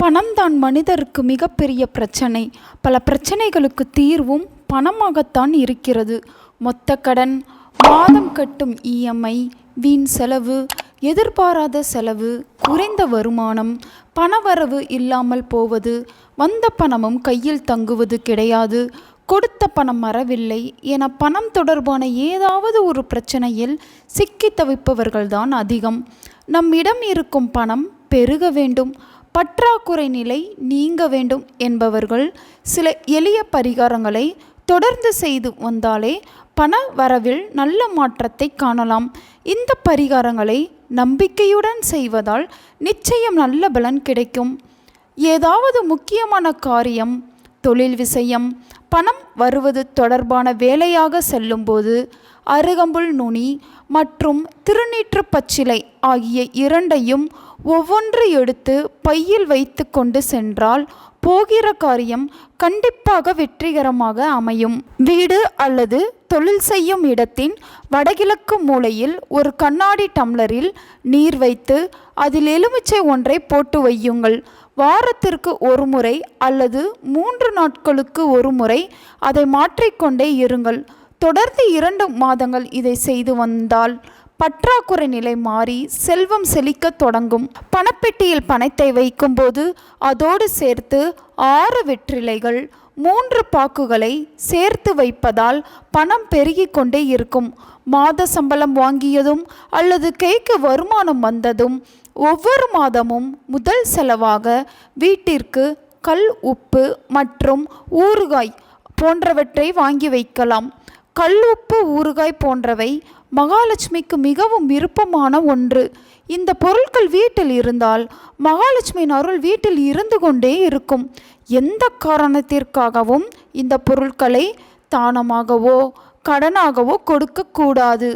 பணம் தான் மனிதருக்கு மிகப்பெரிய பிரச்சனை. பல பிரச்சனைகளுக்கு தீர்வும் பணமாகத்தான் இருக்கிறது. மொத்த கடன் மாதம் கட்டும் இஎம்ஐ வீண் செலவு எதிர்பாராத செலவு குறைந்த வருமானம் பணவரவு இல்லாமல் போவது வந்த பணமும் கையில் தங்குவது கிடையாது. கொடுத்த பணம் வரவில்லை என பணம் தொடர்பான ஏதாவது ஒரு பிரச்சனையில் சிக்கி தவிப்பவர்கள்தான் அதிகம். நம்மிடம் இருக்கும் பணம் பெருக வேண்டும். பற்றாக்குறை நிலை நீங்க வேண்டும் என்பவர்கள் சில எளிய பரிகாரங்களை தொடர்ந்து செய்து வந்தாலே பண வரவில் நல்ல மாற்றத்தை காணலாம். இந்த பரிகாரங்களை நம்பிக்கையுடன் செய்வதால் நிச்சயம் நல்ல பலன் கிடைக்கும். ஏதாவது முக்கியமான காரியம் தொழில் விஷயம் பணம் வருவது தொடர்பான வேலையாக செல்லும்போது அருகம்புல் நுனி மற்றும் திருநீற்று பச்சிலை ஆகிய இரண்டையும் ஒவ்வொன்று எடுத்து பையில் வைத்து கொண்டு சென்றால் போகிற காரியம் கண்டிப்பாக வெற்றிகரமாக அமையும். வீடு அல்லது தொழில் செய்யும் இடத்தின் வடகிழக்கு மூலையில் ஒரு கண்ணாடி டம்ளரில் நீர் வைத்து அதில் எலுமிச்சை ஒன்றை போட்டு வையுங்கள். வாரத்திற்கு ஒரு முறை அல்லது மூன்று நாட்களுக்கு ஒரு முறை அதை மாற்றிக்கொண்டே இருங்கள். தொடர்ந்து இரண்டு மாதங்கள் இதை செய்து வந்தால் பற்றாக்குறை நிலை மாறி செல்வம் செழிக்கத் தொடங்கும். பணப்பெட்டியில் பணத்தை வைக்கும்போது அதோடு சேர்த்து ஆறு வெற்றிலைகள் மூன்று பாக்குகளை சேர்த்து வைப்பதால் பணம் பெருகி கொண்டே இருக்கும். மாத சம்பளம் வாங்கியதும் அல்லது கைக்கு வருமானம் வந்ததும் ஒவ்வொரு மாதமும் முதல் செலவாக வீட்டிற்கு கல் உப்பு மற்றும் ஊறுகாய் போன்றவற்றை வாங்கி வைக்கலாம். கல் உப்பு ஊறுகாய் போன்றவை மகாலட்சுமிக்கு மிகவும் விருப்பமான ஒன்று. இந்த பொருட்கள் வீட்டில் இருந்தால் மகாலட்சுமியின் அருள் வீட்டில் இருந்து கொண்டே இருக்கும். எந்த காரணத்திற்காகவும் இந்த பொருட்களை தானமாகவோ கடனாகவோ கொடுக்கக்கூடாது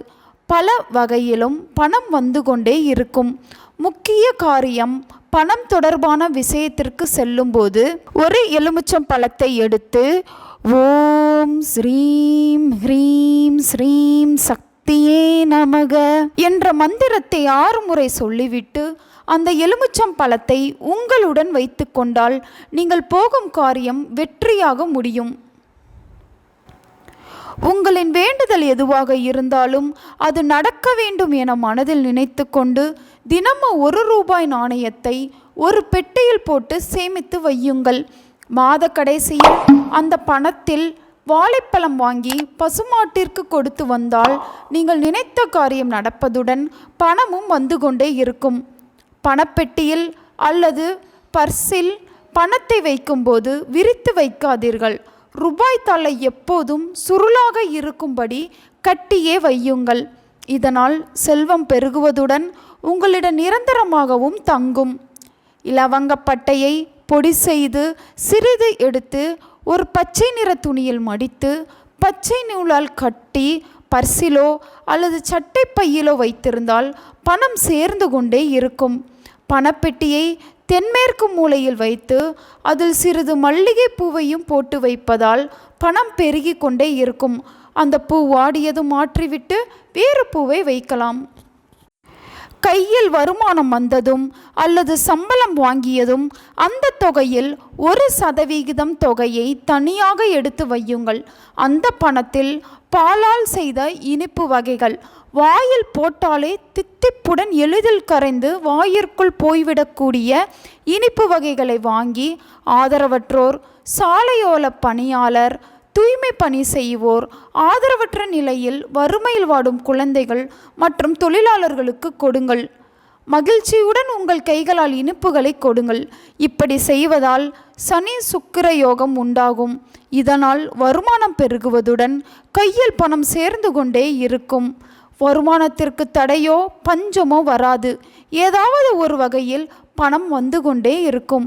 பல வகையிலும் பணம் வந்து கொண்டே இருக்கும். முக்கிய காரியம் பணம் தொடர்பான விஷயத்திற்கு செல்லும்போது ஒரு எலுமிச்சம் பழத்தை எடுத்து ஓம் ஸ்ரீம் ஹ்ரீம் ஸ்ரீம் சக்தியே நமக என்ற மந்திரத்தை ஆறு முறை சொல்லிவிட்டு அந்த எலுமிச்சம் பழத்தை உங்களுடன் வைத்து கொண்டால் நீங்கள் போகும் காரியம் வெற்றியாக முடியும். உங்களின் வேண்டுதல் எதுவாக இருந்தாலும் அது நடக்க வேண்டும் என மனதில் நினைத்து கொண்டு தினமும் ஒரு ரூபாய் நாணயத்தை ஒரு பெட்டியில் போட்டு சேமித்து வையுங்கள். மாத கடைசியில் அந்த பணத்தில் வாழைப்பழம் வாங்கி பசுமாட்டிற்கு கொடுத்து வந்தால் நீங்கள் நினைத்த காரியம் நடப்பதுடன் பணமும் வந்து கொண்டே இருக்கும். பணப்பெட்டியில் அல்லது பர்ஸில் பணத்தை வைக்கும்போது விரித்து வைக்காதீர்கள். ரூபாய் தாளை எப்போதும் சுருளாக இருக்கும்படி கட்டியே வையுங்கள். இதனால் செல்வம் பெருகுவதுடன் உங்களிடம் நிரந்தரமாகவும் தங்கும். இலவங்கப்பட்டையை பொடி செய்து சிறிது எடுத்து ஒரு பச்சை நிற துணியில் மடித்து பச்சை நூலால் கட்டி பர்சிலோ அல்லது சட்டை பையிலோ வைத்திருந்தால் பணம் சேர்ந்து கொண்டே இருக்கும். பணப்பெட்டியை தென்மேற்கு மூலையில் வைத்து அதில் சிறிது மல்லிகை பூவையும் போட்டு வைப்பதால் பணம் பெருகி கொண்டே இருக்கும். அந்த பூ வாடியதும் மாற்றிவிட்டு வேறு பூவை வைக்கலாம். கையில் வருமானம் வந்ததும் அல்லது சம்பளம் வாங்கியதும் அந்த தொகையில் ஒரு சதவிகிதம் தொகையை தனியாக எடுத்து வையுங்கள். அந்த பணத்தில் பாலால் செய்த இனிப்பு வகைகள் வாயில் போட்டாலே தித்திப்புடன் எளிதில் கரைந்து வாயிற்குள் போய்விடக்கூடிய இனிப்பு வகைகளை வாங்கி ஆதரவற்றோர் சாலையோல பணியாளர் தூய்மை பணி செய்வோர் ஆதரவற்ற நிலையில் வறுமையில் வாடும் குழந்தைகள் மற்றும் தொழிலாளர்களுக்கு கொடுங்கள். மகிழ்ச்சியுடன் உங்கள் கைகளால் இனிப்புகளை கொடுங்கள். இப்படி செய்வதால் சனி சுக்கிர யோகம் உண்டாகும். இதனால் வருமானம் பெருகுவதுடன் கையில் பணம் சேர்ந்து கொண்டே இருக்கும். வருமானத்திற்கு தடையோ பஞ்சமோ வராது. ஏதாவது ஒரு வகையில் பணம் வந்து கொண்டே இருக்கும்.